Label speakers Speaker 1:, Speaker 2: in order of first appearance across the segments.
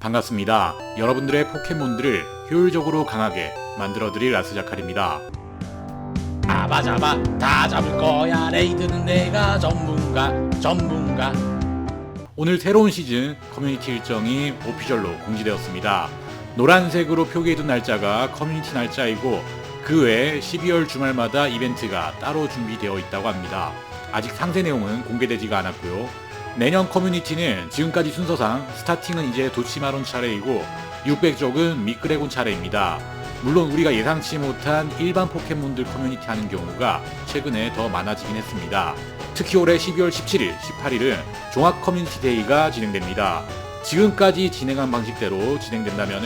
Speaker 1: 반갑습니다. 여러분들의 포켓몬들을 효율적으로 강하게 만들어드릴 라스자칼입니다.
Speaker 2: 잡아 잡아 다 잡을 거야 레이드는 내가 전문가 전문가
Speaker 1: 오늘 새로운 시즌 커뮤니티 일정이 오피셜로 공지되었습니다. 노란색으로 표기해둔 날짜가 커뮤니티 날짜이고 그 외에 12월 주말마다 이벤트가 따로 준비되어 있다고 합니다. 아직 상세 내용은 공개되지가 않았고요. 내년 커뮤니티는 지금까지 순서상 스타팅은 이제 도치마론 차례이고 600쪽은 미끄레곤 차례입니다. 물론 우리가 예상치 못한 일반 포켓몬들 커뮤니티 하는 경우가 최근에 더 많아지긴 했습니다. 특히 올해 12월 17일, 18일은 종합 커뮤니티 데이가 진행됩니다. 지금까지 진행한 방식대로 진행된다면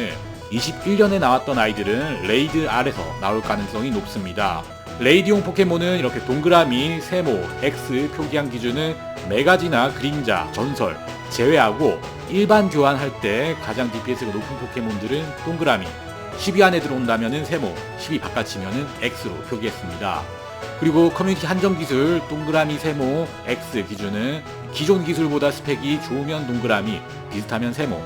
Speaker 1: 21년에 나왔던 아이들은 레이드 R에서 나올 가능성이 높습니다. 레이디용 포켓몬은 이렇게 동그라미, 세모, X 표기한 기준은 메가지나 그림자, 전설 제외하고 일반 교환할 때 가장 DPS가 높은 포켓몬들은 동그라미, 10위 안에 들어온다면 세모, 10위 바깥이면 X로 표기했습니다. 그리고 커뮤니티 한정 기술 동그라미 세모 X 기준은 기존 기술보다 스펙이 좋으면 동그라미, 비슷하면 세모,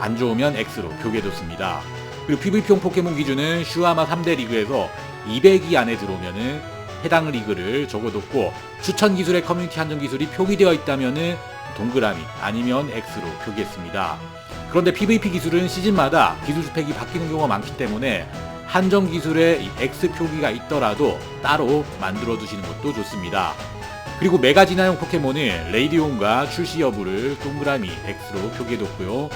Speaker 1: 안 좋으면 X로 표기해뒀습니다. 그리고 PVP용 포켓몬 기준은 슈아마 3대 리그에서 200위 안에 들어오면은 해당 리그를 적어뒀고 추천 기술의 커뮤니티 한정 기술이 표기되어 있다면은 동그라미 아니면 X로 표기했습니다. 그런데 PVP 기술은 시즌마다 기술 스펙이 바뀌는 경우가 많기 때문에 한정 기술에 이 X 표기가 있더라도 따로 만들어 두시는 것도 좋습니다. 그리고 메가 진화용 포켓몬은 레이디온과 출시 여부를 동그라미 X로 표기해뒀고요.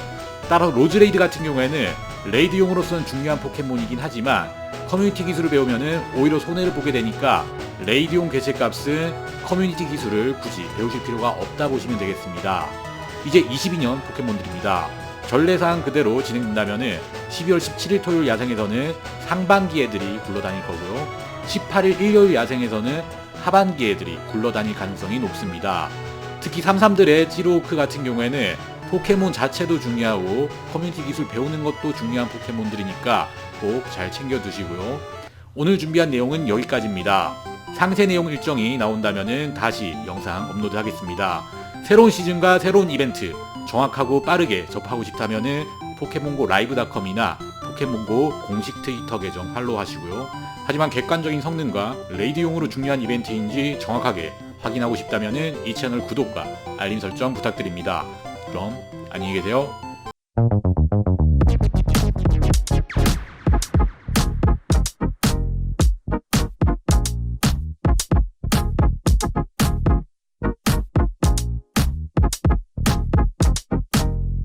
Speaker 1: 따라 로즈레이드 같은 경우에는 레이드용으로서는 중요한 포켓몬이긴 하지만 커뮤니티 기술을 배우면은 오히려 손해를 보게 되니까 레이드용 개체값은 커뮤니티 기술을 굳이 배우실 필요가 없다 보시면 되겠습니다. 이제 22년 포켓몬들입니다. 전례상 그대로 진행된다면은 12월 17일 토요일 야생에서는 상반기 애들이 굴러다닐 거고요. 18일 일요일 야생에서는 하반기 애들이 굴러다닐 가능성이 높습니다. 특히 33들의 찌로크 같은 경우에는 포켓몬 자체도 중요하고 커뮤니티 기술 배우는 것도 중요한 포켓몬들이니까 꼭 잘 챙겨 두시고요. 오늘 준비한 내용은 여기까지입니다. 상세 내용 일정이 나온다면 다시 영상 업로드 하겠습니다. 새로운 시즌과 새로운 이벤트 정확하고 빠르게 접하고 싶다면 포켓몬고 라이브닷컴이나 포켓몬고 공식 트위터 계정 팔로우 하시고요. 하지만 객관적인 성능과 레이드용으로 중요한 이벤트인지 정확하게 확인하고 싶다면 이 채널 구독과 알림 설정 부탁드립니다. 그럼 안녕히 계세요.